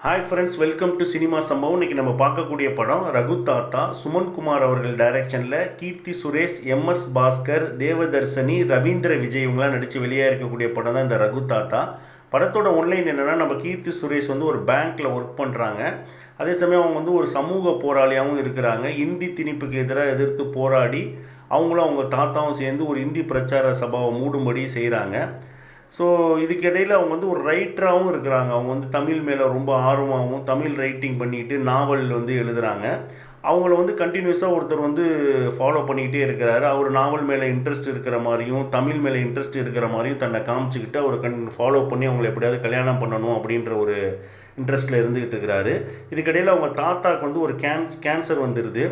Hi friends welcome to cinema சம்பவம் இன்னைக்கு நம்ம பார்க்கக்கூடிய படம் ரகு தாத்தா சுமன் குமார் அவர்கள் டைரக்ஷனில் கீர்த்தி சுரேஷ் எம்எஸ் பாஸ்கர் தேவதர்சனி ரவீந்திர விஜய் இவங்களாம் நடித்து வெளியாக இருக்கக்கூடிய படம் தான் இந்த ரகு தாத்தா. படத்தோட ஒன்லைன் என்னென்னா நம்ம கீர்த்தி சுரேஷ் வந்து ஒரு பேங்க்கில் ஒர்க் பண்ணுறாங்க அதே சமயம் அவங்க வந்து ஒரு சமூக போராளியாகவும் இருக்கிறாங்க. இந்தி திணிப்புக்கு எதிராக எதிர்த்து போராடி அவங்களும் அவங்க தாத்தாவும் சேர்ந்து ஒரு இந்தி பிரச்சார சபாவை மூடும்படி செய்கிறாங்க ஸோ இதுக்கிடையில் அவங்க வந்து ஒரு ரைட்டராகவும் இருக்கிறாங்க. அவங்க வந்து தமிழ் மேலே ரொம்ப ஆர்வமாகவும் தமிழ் ரைட்டிங் பண்ணிட்டு நாவல் வந்து எழுதுகிறாங்க அவங்கள வந்து கண்டினியூஸாக ஒருத்தர் வந்து ஃபாலோ பண்ணிக்கிட்டே இருக்கிறாரு. அவர் நாவல் மேலே இன்ட்ரெஸ்ட் இருக்கிற மாதிரியும் தமிழ் மேலே இன்ட்ரெஸ்ட் இருக்கிற மாதிரியும் தன்னை காமிச்சிக்கிட்டு அவர் கண் ஃபாலோ பண்ணி அவங்கள எப்படியாவது கல்யாணம் பண்ணணும் அப்படின்ற ஒரு இன்ட்ரெஸ்ட்டில் இருந்துக்கிட்டு இருக்கிறாரு. இதுக்கிடையில் அவங்க தாத்தாக்கு வந்து ஒரு கேன்ஸ் கேன்சர் வந்துடுது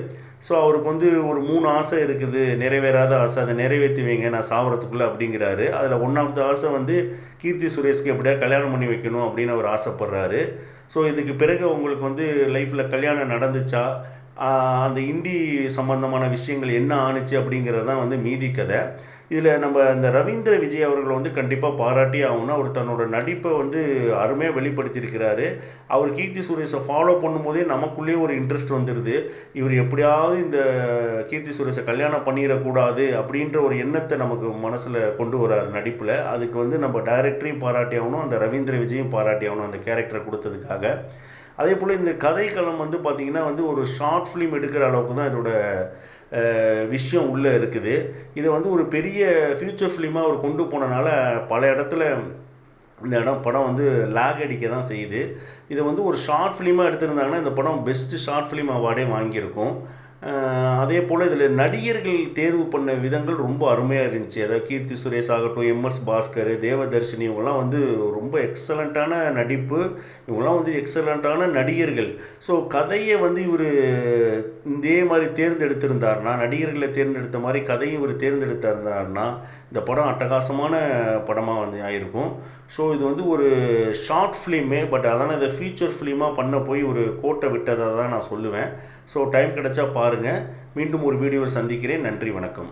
ஸோ அவருக்கு வந்து ஒரு மூணு ஆசை இருக்குது. நிறைவேறாத ஆசை. அதை நிறைவேற்றி வைங்க நான் சாவரத்துக்குள்ளே அப்படிங்கிறாரு. அதில் ஒன் ஆஃப் த ஆசை வந்து கீர்த்தி சுரேஷ்க்கு எப்படியா கல்யாணம் பண்ணி வைக்கணும் அப்படின்னு அவர் ஆசைப்படுறாரு. ஸோ இதுக்கு பிறகு உங்களுக்கு வந்து லைஃப்பில் கல்யாணம் நடந்துச்சா? அந்த இந்தி சம்பந்தமான விஷயங்கள் என்ன ஆணுச்சு அப்படிங்கிறது தான் வந்து மீதி கதை. இதில் நம்ம இந்த ரவீந்திர விஜய் அவர்கள் வந்து கண்டிப்பாக பாராட்டி ஆகணும் அவர் தன்னோட நடிப்பை வந்து அருமையாக வெளிப்படுத்தியிருக்கிறாரு. அவர் கீர்த்தி சுரேஷை ஃபாலோ பண்ணும்போதே நமக்குள்ளேயே ஒரு இன்ட்ரெஸ்ட் வந்துடுது இவர் எப்படியாவது இந்த கீர்த்தி சுரேஷை கல்யாணம் பண்ணிடக்கூடாது அப்படின்ற ஒரு எண்ணத்தை நமக்கு மனசில் கொண்டு வரார் நடிப்பில். அதுக்கு வந்து நம்ம டைரக்டரையும் பாராட்டி ஆகணும் அந்த ரவீந்திர விஜயும் பாராட்டி ஆகணும் அந்த கேரக்டரை கொடுத்ததுக்காக. அதே போல் இந்த கதைக்களம் வந்து பார்த்திங்கன்னா வந்து ஒரு ஷார்ட் ஃபிலிம் எடுக்கிற அளவுக்கு தான் இதோட விஷயம் உள்ளே இருக்குது. இதை வந்து ஒரு பெரிய ஃப்யூச்சர் ஃபிலிமாக அவர் கொண்டு போனனால பல இடத்துல இந்த இடம் படம் வந்து லேக் அடிக்க தான் செய்யுது. இதை வந்து ஒரு ஷார்ட் ஃபிலிமாக எடுத்திருந்தாங்கன்னா இந்த படம் பெஸ்ட்டு ஷார்ட் ஃபிலிம் அவார்டே வாங்கியிருக்கும். அதே போல் இதில் நடிகர்கள் தேர்வு பண்ண விதங்கள் ரொம்ப அருமையாக இருந்துச்சு. அதாவது கீர்த்தி சுரேஷ் ஆகட்டும் எம்எஸ் பாஸ்கர் தேவதர்ஷினி இவங்கெல்லாம் வந்து ரொம்ப எக்ஸலண்ட்டான நடிப்பு. இவங்கெல்லாம் வந்து எக்ஸலண்ட்டான நடிகர்கள். ஸோ கதையை வந்து இவர் இதே மாதிரி தேர்ந்தெடுத்திருந்தார்னா நடிகர்களை தேர்ந்தெடுத்த மாதிரி கதையும் இவர் தேர்ந்தெடுத்திருந்தாருன்னா இந்த படம் அட்டகாசமான படமாக வந்து ஆயிருக்கும். ஸோ இது வந்து ஒரு ஷார்ட் ஃபிலிமே பட் அதனால் இதை ஃபீச்சர் ஃபிலிமாக பண்ண போய் ஒரு கோட்டை விட்டதாக தான் நான் சொல்லுவேன். ஸோ டைம் கிடைச்சா பாருங்கள் மீண்டும் ஒரு வீடியோவில் சந்திக்கிறேன். நன்றி வணக்கம்.